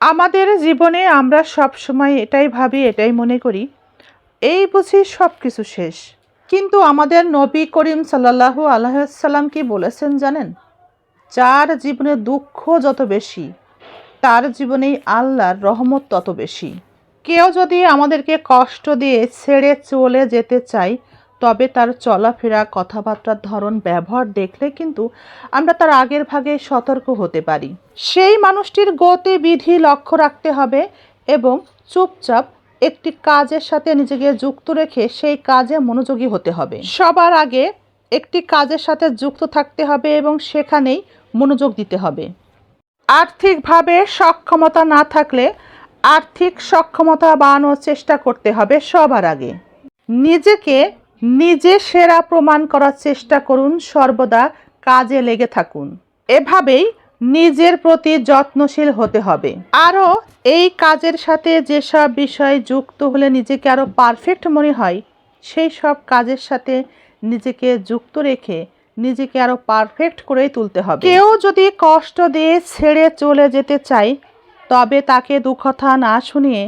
আমাদের জীবনে আমরা সব সময় এটাই ভাবি, এটাই মনে করি, এই বুঝি সব কিছু শেষ। কিন্তু আমাদের নবী করিম সাল্লাল্লাহু আলহাম কি বলেছেন জানেন? যার জীবনে দুঃখ যত বেশি, তার জীবনেই আল্লাহর রহমত তত বেশি। কেউ যদি আমাদেরকে কষ্ট দিয়ে ছেড়ে চলে যেতে চায় তবে তার চলাফেরা, কথাবার্তার ধরন, ব্যবহার দেখলে কিন্তু আমরা তার আগের ভাগে সতর্ক হতে পারি। সেই মানুষটির গতিবিধি লক্ষ্য রাখতে হবে এবং চুপচাপ একটি কাজের সাথে নিজেকে যুক্ত রেখে সেই কাজে মনোযোগী হতে হবে। সবার আগে একটি কাজের সাথে যুক্ত থাকতে হবে এবং সেখানেই মনোযোগ দিতে হবে। আর্থিকভাবে সক্ষমতা না থাকলে আর্থিক সক্ষমতা বাড়ানোর চেষ্টা করতে হবে সবার আগে। নিজেকে নিজে সেরা প্রমাণ করার চেষ্টা করুন, সর্বদা কাজে লেগে থাকুন। এভাবেই নিজের প্রতি যত্নশীল হতে হবে। আরও এই কাজের সাথে যেসব বিষয় যুক্ত হলে নিজেকে আরও পারফেক্ট মনে হয়, সেই সব কাজের সাথে নিজেকে যুক্ত রেখে নিজেকে আরও পারফেক্ট করেই তুলতে হবে। কেউ যদি কষ্ট দিয়ে ছেড়ে চলে যেতে চায়, তবে তাকে দু কথা না শুনিয়ে,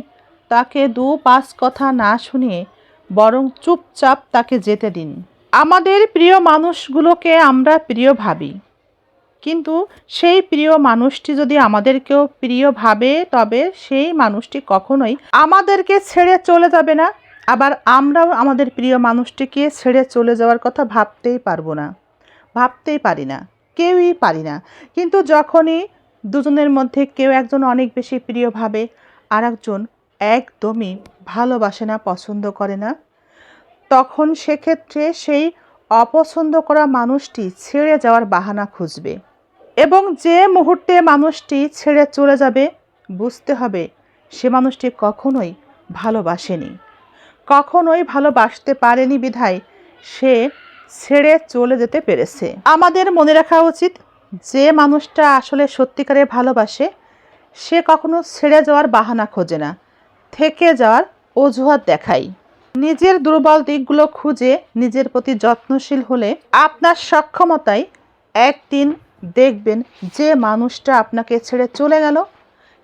তাকে দু পাঁচ কথা না শুনিয়ে বরং চুপচাপ তাকে যেতে দিন। আমাদের প্রিয় মানুষগুলোকে আমরা প্রিয় ভাবি। কিন্তু সেই প্রিয় মানুষটি যদি আমাদেরকেও প্রিয় ভাবে, তবে সেই মানুষটি কখনোই আমাদেরকে ছেড়ে চলে যাবে না। আবার আমরাও আমাদের প্রিয় মানুষটিকে ছেড়ে চলে যাওয়ার কথা ভাবতেই পারব না। ভাবতেই পারি না। কেউই পারি না। কিন্তু যখনই দুজনের মধ্যে কেউ একজন অনেক বেশি প্রিয় ভাবে আর একজন একদমই ভালোবাসে না, পছন্দ করে না। তখন সেক্ষেত্রে সেই অপছন্দ করা মানুষটি ছেড়ে যাওয়ার বাহানা খুঁজবে এবং যে মুহূর্তে মানুষটি ছেড়ে চলে যাবে, বুঝতে হবে সে মানুষটি কখনোই ভালোবাসেনি। কখনোই ভালোবাসতে পারেনি বিধায় সে ছেড়ে চলে যেতে পেরেছে। আমাদের মনে রাখা উচিত, যে মানুষটা আসলে সত্যিকারে ভালোবাসে, সে কখনো ছেড়ে যাওয়ার বাহানা খোঁজে না। থেকে যাওয়ার অজুহাত দেখাই। নিজের দুর্বল দিকগুলো খুঁজে নিজের প্রতি যত্নশীল হলে আপনার সক্ষমতায় একদিন দেখবেন যে মানুষটা আপনাকে ছেড়ে চলে গেল,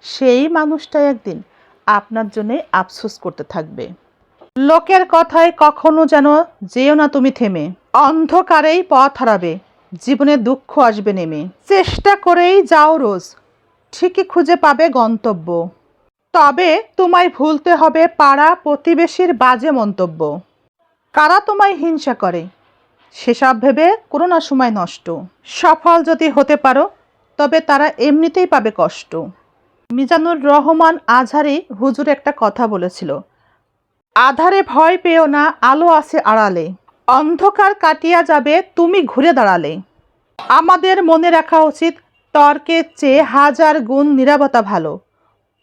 সেই মানুষটা একদিন আপনার জন্য আফসোস করতে থাকবে। লোকের কথায় কখনো যেন যেও না তুমি থেমে। অন্ধকারেই পথ হারাবে, জীবনে দুঃখ আসবে নেমে। চেষ্টা করেই যাও রোজ, ঠিকই খুঁজে পাবে গন্তব্য। তবে তোমায় ভুলতে হবে পাড়া প্রতিবেশীর বাজে মন্তব্য। কারা তোমায় হিংসা করে? সেসব ভেবে কোনো না সময় নষ্ট। সফল যদি হতে পারো, তবে তারা এমনিতেই পাবে কষ্ট। মিজানুর রহমান আজহারি হুজুর একটা কথা বলেছিল, আধারে ভয় পেও না, আলো আছে আড়ালে। অন্ধকার কাটিয়া যাবে, তুমি ঘুরে দাঁড়ালে। আমাদের মনে রাখা উচিত, তর্কের চেয়ে হাজার গুণ নিরাপত্তা ভালো।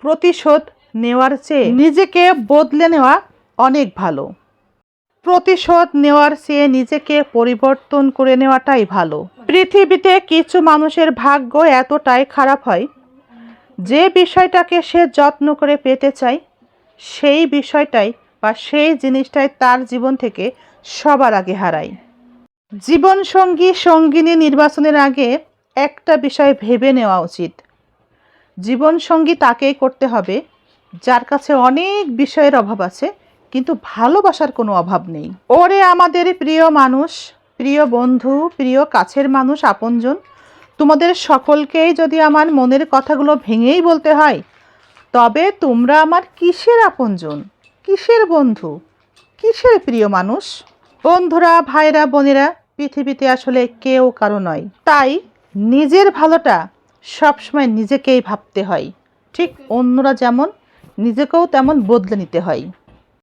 প্রতিশোধ নেওয়ার চেয়ে নিজেকে বদলে নেওয়া অনেক ভালো। প্রতিশোধ নেওয়ার চেয়ে নিজেকে পরিবর্তন করে নেওয়াটাই ভালো। পৃথিবীতে কিছু মানুষের ভাগ্য এতটাই খারাপ হয়, যে বিষয়টাকে সে যত্ন করে পেতে চায়, সেই বিষয়টাই বা সেই জিনিসটাই তার জীবন থেকে সবার আগে হারায়। জীবন সঙ্গী সঙ্গিনী নির্বাচনের আগে একটা বিষয় ভেবে নেওয়া উচিত। জীবন সঙ্গী তাকেই করতে হবে, যার কাছে অনেক বিষয়ের অভাব আছে, কিন্তু ভালোবাসার কোনো অভাব নেই। ওরে আমাদের প্রিয় মানুষ, প্রিয় বন্ধু, প্রিয় কাছের মানুষ, আপনজন, তোমাদের সকলকেই যদি আমার মনের কথাগুলো ভেঙেই বলতে হয়, তবে তোমরা আমার কিসের আপনজন, কিসের বন্ধু, কিসের প্রিয় মানুষ? বন্ধুরা, ভাইরা, বোনেরা, পৃথিবীতে আসলে কেউ কারও নয়। তাই নিজের ভালোটা সবসময় নিজেকেই ভাবতে হয়। ঠিক অন্যরা যেমন নিজেকেও তেমন বদলে নিতে হয়।